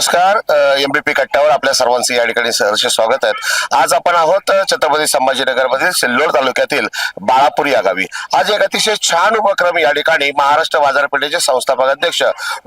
नमस्कार एमबीपी कट्ट्यावर आपल्या सर्वांचे या ठिकाणी सहर्ष स्वागत आहे. आज आपण आहोत छत्रपती संभाजीनगर मधील सिल्लोड तालुक्यातील बाळापूर या गावी. आज एक अतिशय छान उपक्रम या ठिकाणी महाराष्ट्र बाजारपेठेचे संस्थापक अध्यक्ष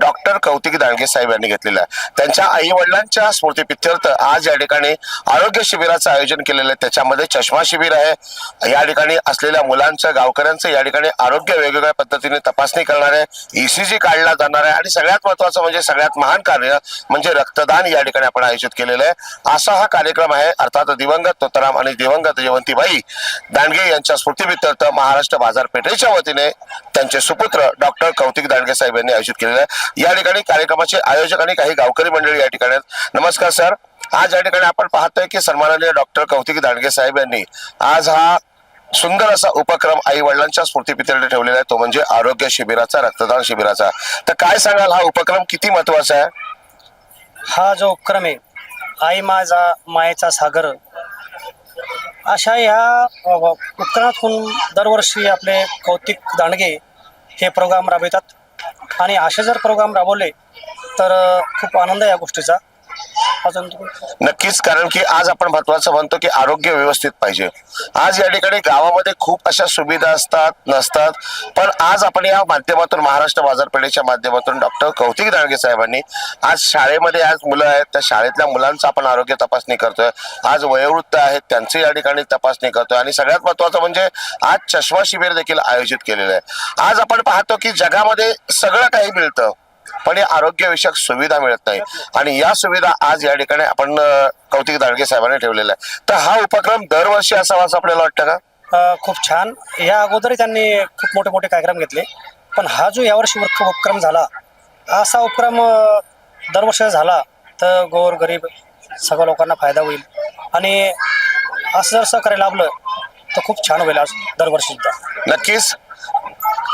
डॉक्टर कौतिक दांडगे साहेब यांनी घेतलेला आहे. त्यांच्या आई वडिलांच्या स्मृतीपित्यर्थ आज या ठिकाणी आरोग्य शिबिराचं आयोजन केलेलं आहे. त्याच्यामध्ये चष्मा शिबिर आहे. या ठिकाणी असलेल्या मुलांचं गावकऱ्यांचं या ठिकाणी आरोग्य वेगवेगळ्या पद्धतीने तपासणी करणार आहे. ईसीजी काढला जाणार आहे. आणि सगळ्यात महत्वाचं म्हणजे सगळ्यात महान कार्य म्हणजे रक्तदान या ठिकाणी आपण आयोजित केलेलं आहे. असा हा कार्यक्रम आहे. अर्थात दिवंगत तोताराम आणि दिवंगत जयवंतीबाई दांडगे यांच्या स्मृतीप्रित्यर्थ महाराष्ट्र बाजारपेठेच्या वतीने त्यांचे सुपुत्र डॉक्टर कौतिक दांडगे साहेब यांनी आयोजित केलेलं आहे. या ठिकाणी कार्यक्रमाचे आयोजक आणि काही गावकरी मंडळी या ठिकाणी आहेत. नमस्कार सर. आज या ठिकाणी आपण पाहतोय की सन्माननीय डॉक्टर कौतिक दांडगे साहेब यांनी आज हा सुंदर असा उपक्रम आई वडिलांच्या स्मृतीपितळी ठेवलेला आहे. तो म्हणजे आरोग्य शिबिराचा रक्तदान शिबिराचा. तर काय सांगाल हा उपक्रम किती महत्त्वाचा आहे? हा जो उपक्रम आहे आई माझा मायेचा सागर अशा ह्या उपक्रमातून दरवर्षी आपले कौतिक दांडगे हे प्रोग्राम राबवितात. आणि असे जर प्रोग्राम राबवले तर खूप आनंद आहे या गोष्टीचा. नक्कीच कारण की आज आपण महत्वाचं म्हणतो की आरोग्य व्यवस्थित पाहिजे. आज या ठिकाणी गावामध्ये खूप अशा सुविधा असतात नसतात. पण आज आपण या माध्यमातून महाराष्ट्र बाजारपेठेच्या माध्यमातून डॉक्टर कौतिक दांडगे साहेबांनी आज शाळेमध्ये आज मुलं आहेत त्या शाळेतल्या मुलांचं आपण आरोग्य तपासणी करतोय. आज वयोवृद्ध आहेत त्यांची या ठिकाणी तपासणी करतोय. आणि सगळ्यात महत्वाचं म्हणजे आज चष्मा शिबिर देखील आयोजित केलेलं आहे. आज आपण पाहतो की जगामध्ये सगळं काही मिळतं. पण हे आरोग्यविषयक सुविधा मिळत नाही. आणि या सुविधा आज या ठिकाणी आपण कौतिक दाडगे साहेबांनी ठेवलेला आहे तर हा उपक्रम दरवर्षी असावा असं आपल्याला वाटतं का? खूप छान. या अगोदरही त्यांनी खूप मोठे मोठे कार्यक्रम घेतले. पण हा जो यावर्षी उप- उपक्रम झाला असा उपक्रम दरवर्षी झाला तर गोर गरीब सगळ्या लोकांना फायदा होईल. आणि असं जर सहकार्य लाभलं तर खूप छान होईल आज दरवर्षी सुद्धा नक्कीच.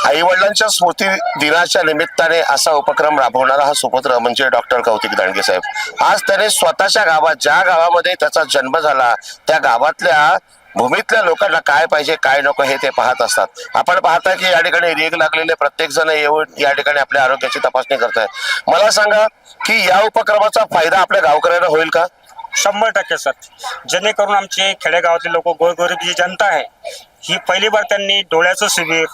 आई वडिलांच्या स्मृती दिनाच्या निमित्ताने असा उपक्रम राबवणारा हा सुपुत्र म्हणजे डॉक्टर कौतिक दांडगे साहेब. आज त्याने स्वतःच्या गावात ज्या गावामध्ये त्याचा जन्म झाला त्या गावातल्या भूमीतल्या लोकांना काय पाहिजे काय नको हे ते पाहत असतात. आपण पाहता की या ठिकाणी रेग लागलेले प्रत्येक जण येऊन या ठिकाणी आपल्या आरोग्याची तपासणी करताय मला सांगा की या उपक्रमाचा फायदा आपल्या गावकऱ्यांना होईल का? शंभर टक्के सर. जेणेकरून आमचे खेडेगावातले लोक गोरगरीब जी जनता आहे ही पहिली बार त्यांनी डोळ्याचं शिबिर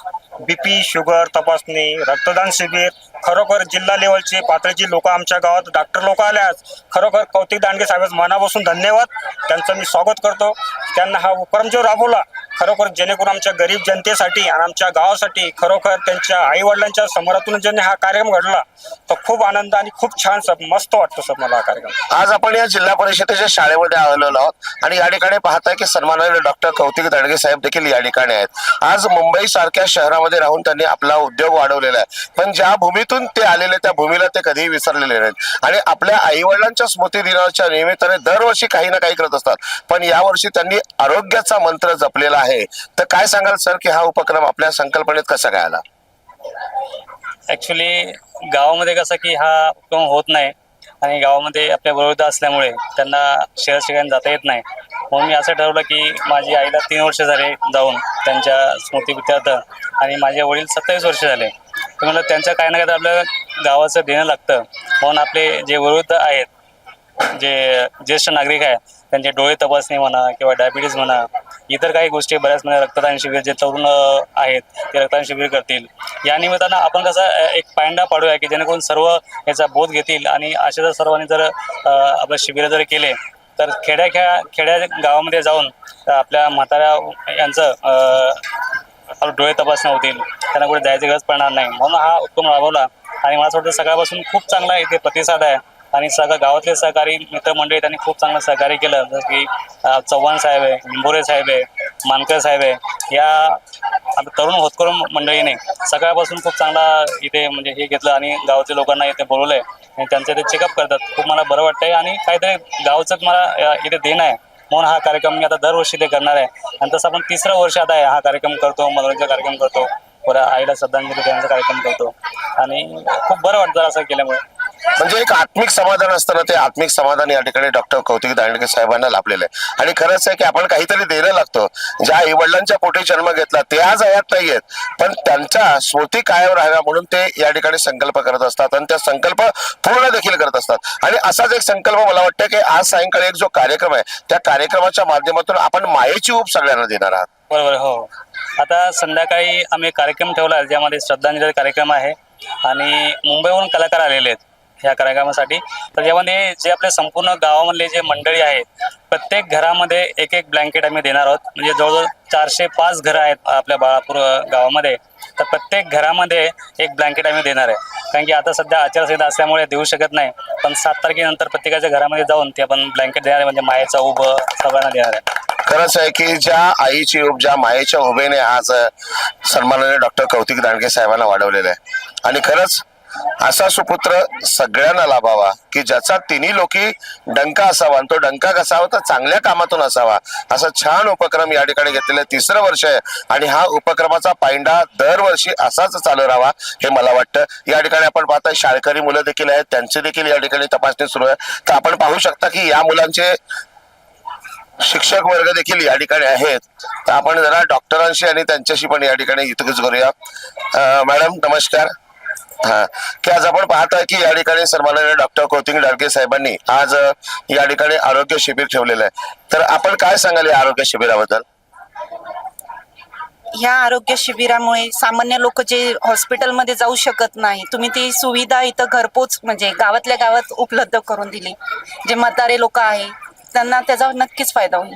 बीपी शुगर तपासणी रक्तदान शिबिर खरोखर जिल्हा लेवलचे पातळीचे लोक आमच्या गावात डॉक्टर लोक आल्यास खरोखर कौतिक दांडगे साहेब मनापासून धन्यवाद. त्यांचं मी स्वागत करतो. त्यांना हा उपक्रम जो राबवला खरोखर जेणेकरून आमच्या गरीब जनतेसाठी आणि आमच्या गावासाठी खरोखर त्यांच्या आईवडिलांच्या समोरातून ज्यांनी हा कार्यक्रम घडला तर खूप आनंद आणि खूप छान सर मस्त वाटतो सर मला हा कार्यक्रम. आज आपण या जिल्हा परिषदेच्या शाळेमध्ये आलेलो आहोत आणि या ठिकाणी पाहताय की सन्माननीय डॉक्टर कौतिक दाडगे साहेब देखील या ठिकाणी आहेत. आज मुंबई सारख्या शहरामध्ये राहून त्यांनी आपला उद्योग वाढवलेला आहे. पण ज्या भूमीतून ते आलेले त्या भूमीला ते कधीही विसरलेले नाहीत. आणि आपल्या आई वडिलांच्या स्मृती दिनाच्या निमित्ताने दरवर्षी काही ना काही करत असतात. पण यावर्षी त्यांनी आरोग्याचा मंत्र जपलेला आहे. तर काय सांगाल सर की हा उपक्रम आपल्या संकल्पनेत कसा काय आला? ऍक्च्युली गावामध्ये कसं की हा उपक्रम होत नाही आणि गावामध्ये आपल्या वयोवृद्ध असल्यामुळे त्यांना शहर ठिकाणी जाता येत नाही. म्हणून मी असं ठरवलं की माझी आईला तीन वर्ष झाले जाऊन त्यांच्या स्मृतीपित्यार्थ आणि माझे वडील सत्तावीस वर्ष झाले. तर म्हणलं त्यांचं काही ना काही तर आपलं गावाचं देणं लागतं. म्हणून आपले जे वृद्ध आहेत जे ज्येष्ठ नागरिक आहे त्यांचे डोळे तपासणी म्हणा किंवा डायबिटीज म्हणा इतर काही गोष्टी बऱ्याच म्हणजे रक्तदान शिबिर जे तरुण आहेत ते रक्तदान शिबिर करतील. या निमित्तानं आपण कसं एक पायंडा पाडूया की जेणेकरून सर्व याचा बोध घेतील आणि असे जर सर्वांनी जर आपलं शिबिर जर केले तर खेड्या खेळा खेड्या गावामध्ये जाऊन आपल्या म्हाताऱ्या यांचं डोळे तपासण्या होतील. त्यांना कुठे जायची गरज पडणार नाही. म्हणून हा उपक्रम राबवला. आणि मला असं वाटतं सगळ्यापासून खूप चांगला इथे प्रतिसाद आहे. आणि सगळं गावातले सहकारी मित्रमंडळी त्यांनी खूप चांगलं सहकार्य केलं. जसं की चव्हाण साहेब आहे लिंबोरे साहेब आहे मानकर साहेब आहे या आता तरुण होतकर मंडळीने सकाळपासून खूप चांगला इथे म्हणजे हे घेतलं आणि गावातील लोकांना इथे बोलवलंय. आणि त्यांचं ते चेकअप करतात. खूप मला बरं वाटतंय आणि काहीतरी गावचं मला इथे देणं आहे. म्हणून हा कार्यक्रम मी आता दरवर्षी ते करणार आहे. आणि तसं आपण तिसरं वर्ष आता आहे हा कार्यक्रम करतो मनोरंजन कार्यक्रम करतो. परत आईला श्रद्धांजली देण्याचा कार्यक्रम करतो. आणि खूप बरं वाटतं असं केल्यामुळे. म्हणजे एक आत्मिक समाधान असतं ना ते आत्मिक समाधान या ठिकाणी डॉक्टर कौतिक दांडगे साहेबांना लाभलेलं आहे. आणि खरंच आहे की आपण काहीतरी देणं लागतो. ज्या आई वडिलांच्या पोटी जन्म घेतला ते आज हयात नाहीयेत पण त्यांच्या स्मृती कायम राहाव्या म्हणून ते या ठिकाणी संकल्प करत असतात आणि त्या संकल्प पूर्ण देखील करत असतात. आणि असाच एक संकल्प मला वाटतं की आज सायंकाळी एक जो कार्यक्रम आहे त्या कार्यक्रमाच्या माध्यमातून आपण मायेची ऊब सगळ्यांना देणार आहात. बरोबर हो. आता संध्याकाळी आम्ही एक कार्यक्रम ठेवला ज्यामध्ये श्रद्धांजली कार्यक्रम आहे. आणि मुंबईहून कलाकार आलेले आहेत. ह्या कार्यक्रमासाठी. तर यामध्ये जे आपल्या संपूर्ण गावामधले जे मंडळी आहेत प्रत्येक घरामध्ये एक एक ब्लँकेट आम्ही देणार आहोत. म्हणजे जवळजवळ चारशे पाच घरं आहेत आपल्या बाळापूर गावामध्ये. तर प्रत्येक घरामध्ये एक ब्लँकेट आम्ही देणार आहे. कारण की आता सध्या आचारसंहिता असल्यामुळे देऊ शकत नाही. पण सात तारखेनंतर प्रत्येकाच्या घरामध्ये जाऊन ते आपण ब्लँकेट देणार आहे. म्हणजे मायेचा उभं सगळ्यांना देणार आहे. खरंच आहे की ज्या आईची उब ज्या मायेच्या उभेने आज सन्मानाने डॉक्टर कौतिक दांडके साहेबांना वाढवलेलं आहे. आणि खरंच असा सुपुत्र सगळ्यांना लाभावा की ज्याचा तिन्ही लोकी डंका असावा आणि तो डंका कसावा तर चांगल्या कामातून असावा. असा छान उपक्रम या ठिकाणी घेतलेलं तिसरं वर्ष आहे आणि हा उपक्रमाचा पायंडा दरवर्षी असाच चालू राहावा हे मला वाटतं. या ठिकाणी आपण पाहता शाळकरी मुलं देखील आहेत. त्यांची देखील या ठिकाणी तपासणी सुरू आहे. तर आपण पाहू शकता की या मुलांचे शिक्षक वर्ग देखील या ठिकाणी आहेत. तर आपण जरा डॉक्टरांशी आणि त्यांच्याशी पण या ठिकाणी इतकंच करूया. मॅडम नमस्कार. हा. की आज आपण पाहताय की या ठिकाणी सन्माननीय डॉक्टर कौतिक डाळके साहेबांनी आज या ठिकाणी आरोग्य शिबिर ठेवलेलं आहे. तर आपण काय सांगाल या आरोग्य शिबिराबद्दल? ह्या आरोग्य शिबिरामुळे सामान्य लोक जे हॉस्पिटलमध्ये जाऊ शकत नाही तुम्ही ती सुविधा इथं घरपोच म्हणजे गावातल्या गावात उपलब्ध करून दिली. जे म्हातारे लोक आहे त्यांना त्याचा नक्कीच फायदा होईल.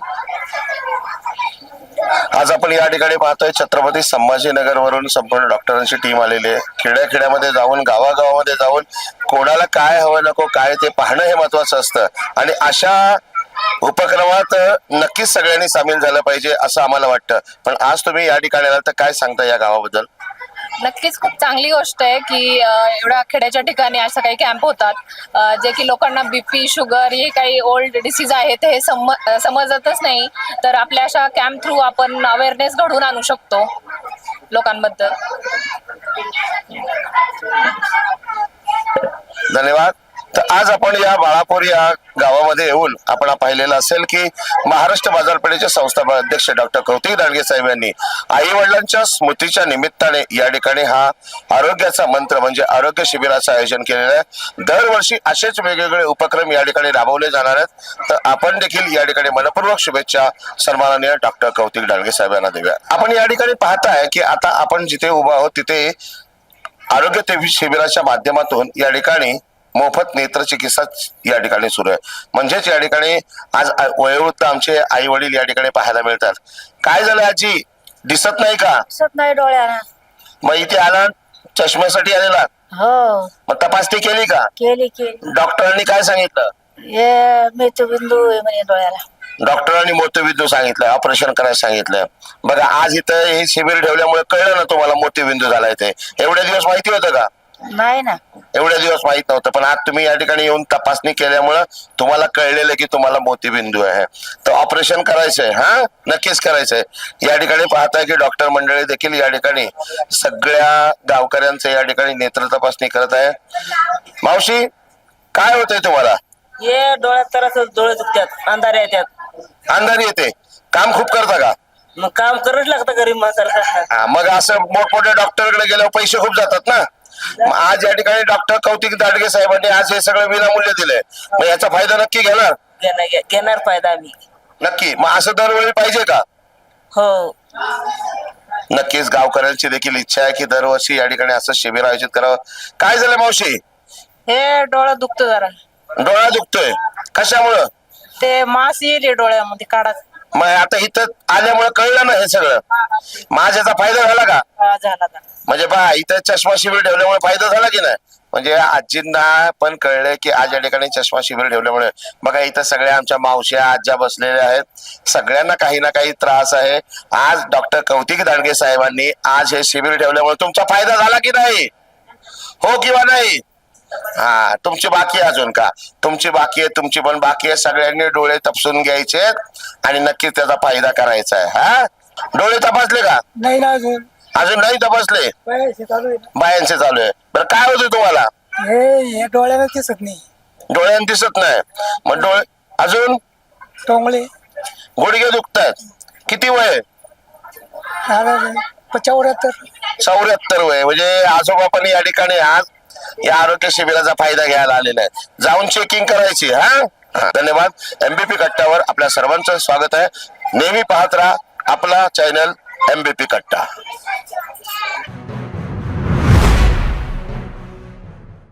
आज आपण या ठिकाणी पाहतोय छत्रपती संभाजीनगर वरून संपूर्ण डॉक्टरांची टीम आलेली आहे. खेड्याखेड्यामध्ये जाऊन गावागावामध्ये जाऊन कोणाला काय हवं नको काय ते पाहणं हे महत्वाचं असतं. आणि अशा उपक्रमात नक्कीच सगळ्यांनी सामील झालं पाहिजे असं आम्हाला वाटतं. पण आज तुम्ही या ठिकाणी आला तर काय सांगता या गावाबद्दल? नक्कीच खूप चांगली गोष्ट आहे की एवढ्या खेड्याच्या ठिकाणी असं काही कॅम्प होतात. जे की लोकांना बीपी शुगर हे काही ओल्ड डिसीज आहेत हे सम समजतच नाही. तर आपल्या अशा कॅम्प थ्रू आपण अवेअरनेस घडवून आणू शकतो लोकांबद्दल. धन्यवाद. तर आज आपण या बाळापूर या गावामध्ये येऊन आपण पाहिलेलं असेल की महाराष्ट्र बाजारपेठेचे संस्थापक अध्यक्ष डॉक्टर कौतिक दांडगे साहेब यांनी आई वडिलांच्या स्मृतीच्या निमित्ताने या ठिकाणी हा आरोग्याचा मंत्र म्हणजे आरोग्य शिबिराचं आयोजन केलेलं आहे. दरवर्षी असेच वेगवेगळे उपक्रम या ठिकाणी राबवले जाणार आहेत. तर आपण देखील या ठिकाणी मनपूर्वक शुभेच्छा सन्माननीय डॉक्टर कौतिक दांडगे साहेब यांना देऊया. आपण या ठिकाणी पाहताय की आता आपण जिथे उभा आहोत तिथे आरोग्य तेवी शिबिराच्या माध्यमातून या ठिकाणी मोफत नेत्र चिकित्सा या ठिकाणी सुरू आहे. म्हणजेच या ठिकाणी आज वयोवृद्ध आमचे आई वडील या ठिकाणी पाहायला मिळतात. काय झालं आजी? दिसत नाही का? दिसत नाही डोळ्याला. मग इथे आला चष्म्यासाठी आलेला. हो. मग तपासणी केली का? केली केली. डॉक्टरांनी काय सांगितलं? हे मृत्यूबिंदू आहे म्हणे डोळ्याला. डॉक्टरांनी मोतीबिंदू सांगितलं ऑपरेशन करायला सांगितलं. बघा आज इथं हे शिबिर ठेवल्यामुळे कळलं ना तुम्हाला मोतीबिंदू झालाय ते. एवढे दिवस माहिती होतं का? नाही ना. एवढे दिवस माहीत नव्हतं पण आज तुम्ही या ठिकाणी येऊन तपासणी केल्यामुळं तुम्हाला कळलेलं की तुम्हाला मोतीबिंदू आहे. तर ऑपरेशन करायचंय हा? नक्कीच करायचंय. या ठिकाणी पाहताय की डॉक्टर मंडळी देखील या ठिकाणी सगळ्या गावकऱ्यांचं या ठिकाणी नेत्र तपासणी करत आहे मावशी काय होतंय तुम्हाला? हे डोळ्यात तर असं डोळे दुखतात अंधारे येतात. अंधारी येते. काम खूप करता का? मग काम करत लागतं गरीब माणसाला. हा, मग असं मोठमोठ्या डॉक्टरकडे गेल्यावर पैसे खूप जातात ना? आज या ठिकाणी डॉक्टर कौतिक दाडगे साहेबांनी आज हे सगळं विनामूल्य दिलंय. मग याचा फायदा नक्की घेणार? घेणार घेणार फायदा आम्ही. नक्की. मग असं दरवेळी पाहिजे का? हो. नक्कीच गावकऱ्यांची देखील इच्छा आहे की दरवर्षी या ठिकाणी असं शिबिर आयोजित करावं. काय झालं मावशी? हे डोळा दुखतो जरा. डोळा दुखतोय. कशामुळं? ते मास येईल डोळ्यामध्ये काढा. मग आता इथं आल्यामुळे कळलं ना हे सगळं. माझ्याचा फायदा झाला का? हा, झाला. म्हणजे बा इथं चष्मा शिबिर ठेवल्यामुळे फायदा झाला की नाही? म्हणजे आजींना पण कळलंय की आज या ठिकाणी चष्मा शिबिर ठेवल्यामुळे. बघा इथं सगळ्या आमच्या मावश्या आज्या बसलेल्या आहेत. सगळ्यांना काही ना काही त्रास आहे. आज डॉक्टर कौतिक दांडगे साहेबांनी आज हे शिबिर ठेवल्यामुळे तुमचा फायदा झाला की नाही? हो किंवा नाही? हा तुमची बाकी आहे अजून का? तुमची बाकी आहे तुमची पण बाकी आहे. सगळ्यांनी डोळे तपासून घ्यायचे आणि नक्कीच त्याचा फायदा करायचा आहे. हा? डोळे तपासले का? नाही ना अजून. अजून नाही तपासले? पैसे चालू आहे बायांचे चालू आहे. बरं काय होतं तुम्हाला? हे हे डोळ्याला दिसत नाही. डोळ्यानं दिसत नाही. मग डोळे अजून? टोंगळे. गुडघे दुखतायत किती वय? आहे? चौऱ्याहत्तर चौऱ्याहत्तर वय. म्हणजे आजोबा पण या ठिकाणी आज या आरोग्य शिबिराचा फायदा घ्यायला आलेला आहे. जाऊन चेकिंग करायची हा? धन्यवाद. एमबीपी कट्ट्यावर आपल्या सर्वांचं स्वागत आहे. नेहमी पाहत राहा आपला चॅनल एमबीपी कट्टा.